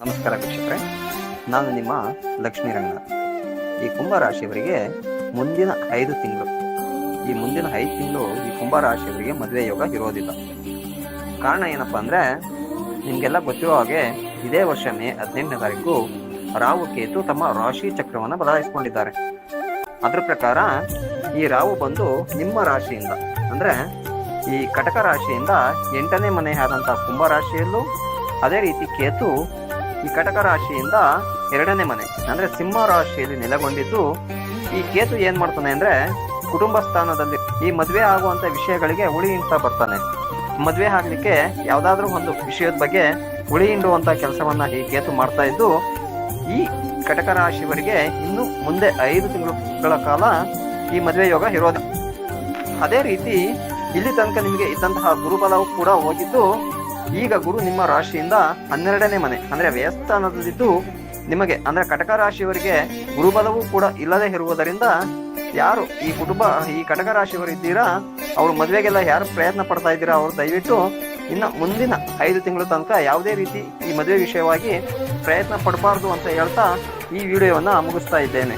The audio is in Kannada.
ನಮಸ್ಕಾರ ವೀಕ್ಷಕರೇ. ನಾನು ನಿಮ್ಮ ಲಕ್ಷ್ಮೀ ರಂಗ ಈ ಕುಂಭ ರಾಶಿಯವರಿಗೆ ಮುಂದಿನ ಐದು ತಿಂಗಳು. ಈ ಮುಂದಿನ ಐದು ತಿಂಗಳು ಈ ಕುಂಭ ರಾಶಿಯವರಿಗೆ ಮದುವೆ ಯೋಗ ಇರೋದಿಲ್ಲ. ಕಾರಣ ಏನಪ್ಪ ಅಂದರೆ, ನಿಮಗೆಲ್ಲ ಗೊತ್ತಿರೋ ಹಾಗೆ ಇದೇ ವರ್ಷ ಮೇ ಹದಿನೆಂಟನೇ ತಾರೀಕು ರಾಹು ಕೇತು ತಮ್ಮ ರಾಶಿ ಚಕ್ರವನ್ನು ಬದಲಾಯಿಸಿಕೊಂಡಿದ್ದಾರೆ. ಅದ್ರ ಪ್ರಕಾರ ಈ ರಾಹು ಬಂದು ನಿಮ್ಮ ರಾಶಿಯಿಂದ, ಅಂದರೆ ಈ ಕಟಕ ರಾಶಿಯಿಂದ ಎಂಟನೇ ಮನೆ ಕುಂಭ ರಾಶಿಯಲ್ಲೂ ಅದೇ ರೀತಿ ಕೇತು ಈ ಕಟಕ ರಾಶಿಯಿಂದ ಎರಡನೇ ಮನೆ, ಅಂದ್ರೆ ಸಿಂಹ ರಾಶಿಯಲ್ಲಿ ನೆಲೆಗೊಂಡಿದ್ದು, ಈ ಕೇತು ಏನ್ ಮಾಡ್ತಾನೆ ಅಂದ್ರೆ ಕುಟುಂಬ ಸ್ಥಾನದಲ್ಲಿ ಈ ಮದುವೆ ಆಗುವಂತ ವಿಷಯಗಳಿಗೆ ಹುಳಿ ಹಿಂಡ್ತಾ ಬರ್ತಾನೆ. ಮದುವೆ ಆಗ್ಲಿಕ್ಕೆ ಯಾವ್ದಾದ್ರೂ ಒಂದು ವಿಷಯದ ಬಗ್ಗೆ ಹುಳಿ ಹಿಂಡುವಂತ ಕೆಲಸವನ್ನ ಈ ಕೇತು ಮಾಡ್ತಾ ಇದ್ದು, ಈ ಕಟಕ ರಾಶಿಯವರಿಗೆ ಇನ್ನು ಮುಂದೆ ಐದು ತಿಂಗಳುಗಳ ಕಾಲ ಈ ಮದುವೆ ಯೋಗ ಇರೋದು. ಅದೇ ರೀತಿ ಇಲ್ಲಿ ತನಕ ನಿಮಗೆ ಇದ್ದಂತಹ ಗುರುಬಲವು ಕೂಡ ಹೋಗಿದ್ದು ಈಗ ಗುರು ನಿಮ್ಮ ರಾಶಿಯಿಂದ ಹನ್ನೆರಡನೇ ಮನೆ, ಅಂದ್ರೆ ವ್ಯಯಸ್ಥಾನದಲ್ಲಿದ್ದು ನಿಮಗೆ, ಅಂದ್ರೆ ಕಟಕ ರಾಶಿಯವರಿಗೆ ಗುರುಬಲವೂ ಕೂಡ ಇಲ್ಲದೆ ಇರುವುದರಿಂದ ಯಾರು ಈ ಕುಟುಂಬ, ಈ ಕಟಕ ರಾಶಿಯವರು ಇದ್ದೀರಾ, ಅವ್ರ ಮದುವೆಗೆಲ್ಲ ಯಾರು ಪ್ರಯತ್ನ ಪಡ್ತಾ ಇದ್ದೀರಾ ಅವರು ದಯವಿಟ್ಟು ಇನ್ನು ಮುಂದಿನ ಐದು ತಿಂಗಳ ತನಕ ಯಾವುದೇ ರೀತಿ ಈ ಮದುವೆ ವಿಷಯವಾಗಿ ಪ್ರಯತ್ನ ಪಡಬಾರ್ದು ಅಂತ ಹೇಳ್ತಾ ಈ ವಿಡಿಯೋವನ್ನು ಮುಗಿಸ್ತಾ ಇದ್ದೇನೆ.